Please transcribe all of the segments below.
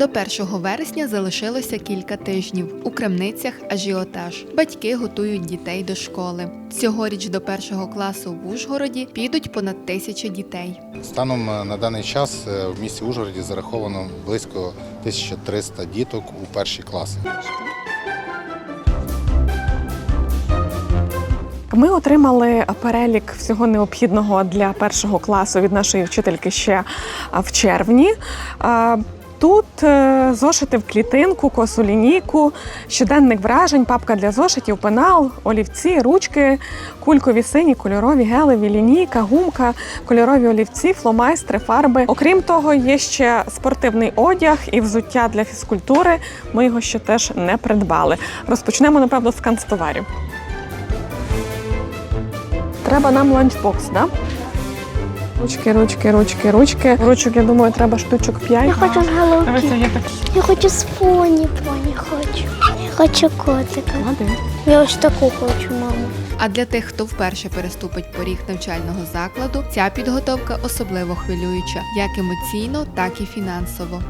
До 1 вересня залишилося кілька тижнів. У крамницях ажіотаж. Батьки готують дітей до школи. Цьогоріч до першого класу в Ужгороді підуть понад тисяча дітей. Станом е, на даний час е, в місті Ужгороді зараховано близько 1300 діток у перші класи. Ми отримали перелік всього необхідного для першого класу від нашої вчительки ще в червні. Тут е, зошити в клітинку, косу лінійку, щоденник вражень, папка для зошитів, пенал, олівці, ручки, кулькові сині, кольорові, гелеві, лінійка, гумка, кольорові олівці, фломайстри, фарби. Окрім того, є ще спортивний одяг і взуття для фізкультури. Ми його ще теж не придбали. Розпочнемо, напевно, з канцтоварів. Треба нам ланчбокс, да? Ручки, ручки, ручки, ручки. Ручок, я думаю, треба штучок 5. Я хочу з Дивися, головки. є такі. Я хочу з поні, поні хочу. Я хочу котика. Молодець. Я ось таку хочу, маму. А для тих, хто вперше переступить поріг навчального закладу, ця підготовка особливо хвилююча, як емоційно, так і фінансово.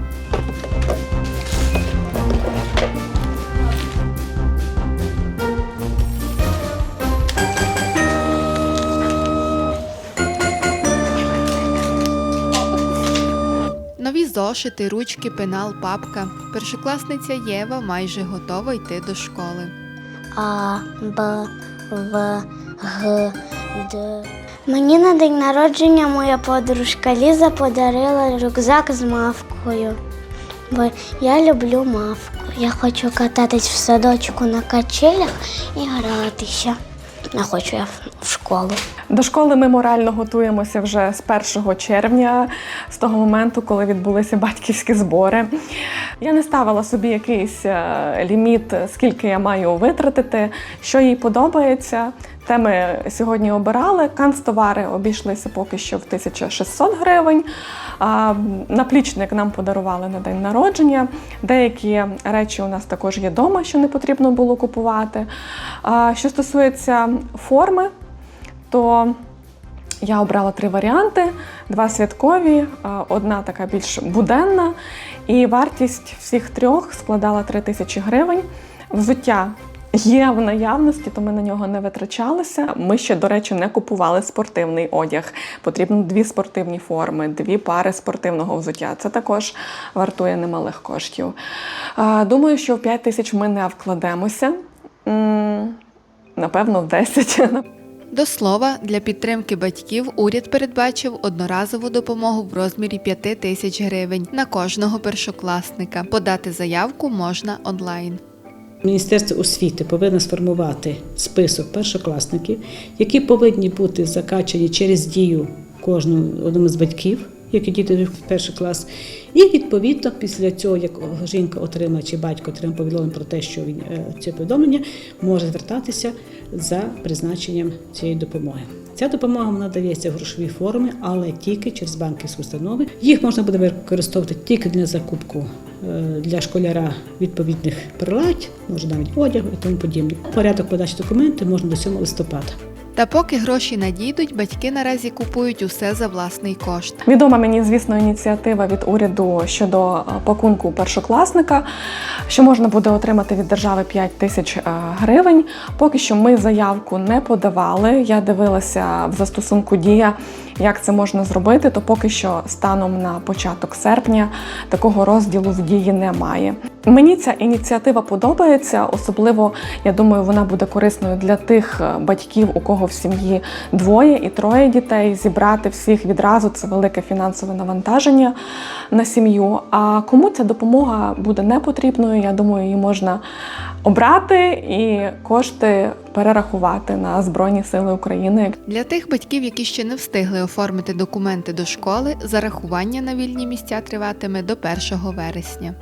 Зошити, ручки, пенал, папка. Першокласниця Єва майже готова йти до школи. А, Б, В, Г, Д. Мені на день народження моя подружка Ліза подарила рюкзак з мавкою. Бо я люблю мавку. Я хочу кататись в садочку на качелях і гратися. Не хочу я в- школу. До школи ми морально готуємося вже з 1 червня, з того моменту, коли відбулися батьківські збори. Я не ставила собі якийсь е, ліміт, скільки я маю витратити, що їй подобається. Те ми сьогодні обирали. Канцтовари обійшлися поки що в 1600 гривень. Наплічник нам подарували на день народження. Деякі речі у нас також є вдома, що не потрібно було купувати. Що стосується форми, то я обрала три варіанти: два святкові, одна така більш буденна. І вартість всіх трьох складала 3 тисячі гривень. Взуття є в наявності, то ми на нього не витрачалися. Ми ще, до речі, не купували спортивний одяг. Потрібно дві спортивні форми, дві пари спортивного взуття. Це також вартує немалих коштів. Думаю, що в 5 тисяч ми не вкладемося. Напевно, в 10. До слова, для підтримки батьків уряд передбачив одноразову допомогу в розмірі 5 тисяч гривень на кожного першокласника. Подати заявку можна онлайн. Міністерство освіти повинно сформувати список першокласників, які повинні бути закачані через дію кожного одному з батьків, які діти в перший клас. І відповідно після цього, як жінка отримає чи батько отримає повідомлення про те, що він е, це повідомлення, може звертатися за призначенням цієї допомоги. Ця допомога дається в грошовій формі, але тільки через банківські установи. Їх можна буде використовувати тільки для закупку е, для школяра відповідних прилад, може навіть одягу і тому подібне. Порядок подачі документів можна до 7 листопада. Та поки гроші надійдуть, батьки наразі купують усе за власний кошт. Відома мені, звісно, ініціатива від уряду щодо е, пакунку першокласника, що можна буде отримати від держави 5 тисяч е, гривень. Поки що ми заявку не подавали. Я дивилася в застосунку Дія, як це можна зробити. То поки що станом на початок серпня такого розділу в дії немає. Мені ця ініціатива подобається, особливо я думаю, вона буде корисною для тих е, батьків, у кого в сім'ї двоє і троє дітей. Зібрати всіх відразу це велике фінансове навантаження на сім'ю. А кому ця допомога буде не потрібною, я думаю, її можна обрати і кошти перерахувати на Збройні Сили України. Для тих батьків, які ще не встигли оформити документи до школи, зарахування на вільні місця триватиме до 1 вересня.